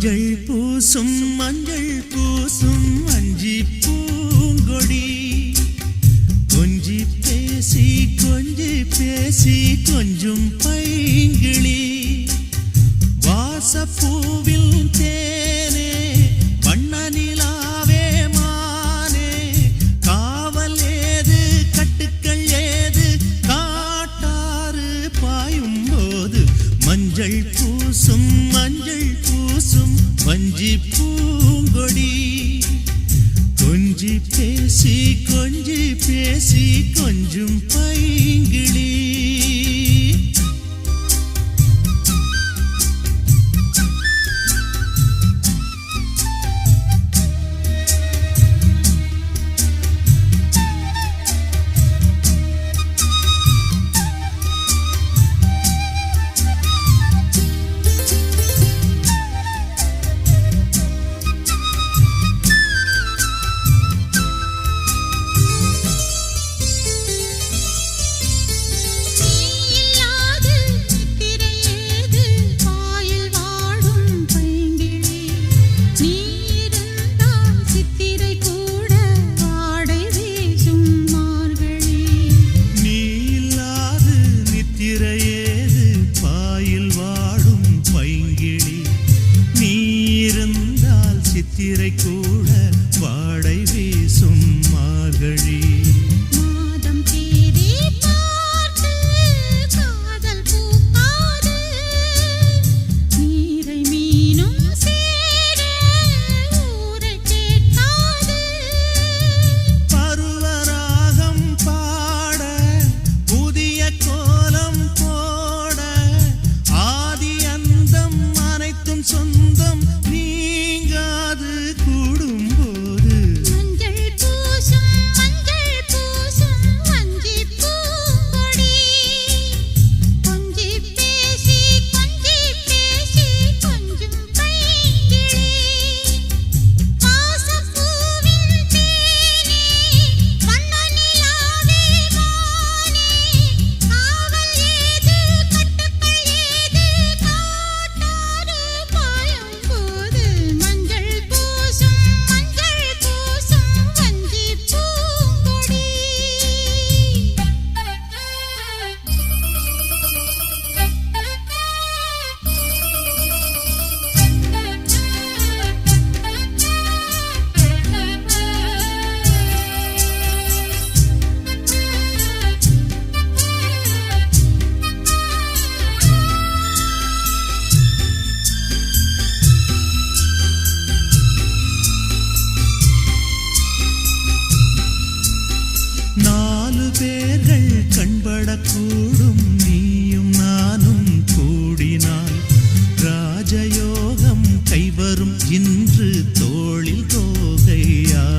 மஞ்சள் பூசும் மஞ்சள் பூசும் அஞ்சி பூங்கொடி. கொஞ்சி பேசி கொஞ்சி பேசி கொஞ்சம் பைங்கிளி. வாசப்பூவில் தேனே வண்ணநிலாவே மானே. காவல் ஏது கட்டுக்கள் ஏது காட்டாறு பாயும் போது மஞ்சள் பூசும் மஞ்சள் கொஞ்சி பூங்கொடி கொஞ்சி பேசி கொஞ்சி பேசி கொஞ்சும் பைங்கிளி. நித்திரை கூட வாழ தோளில் தோகையா?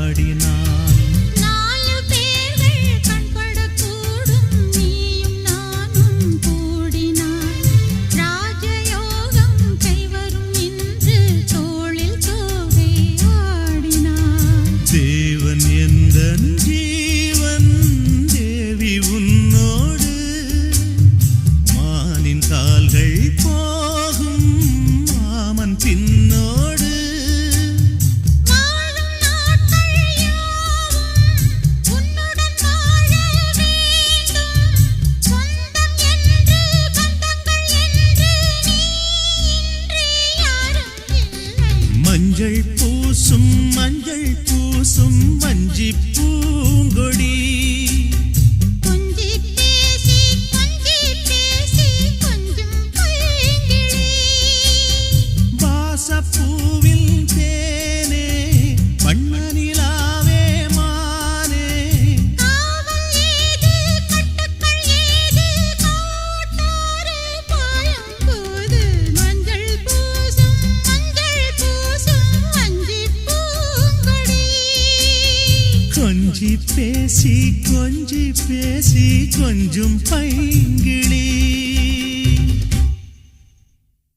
கொஞ்சி பேசி கொஞ்சி பேசி கொஞ்சம் பைங்கிளி.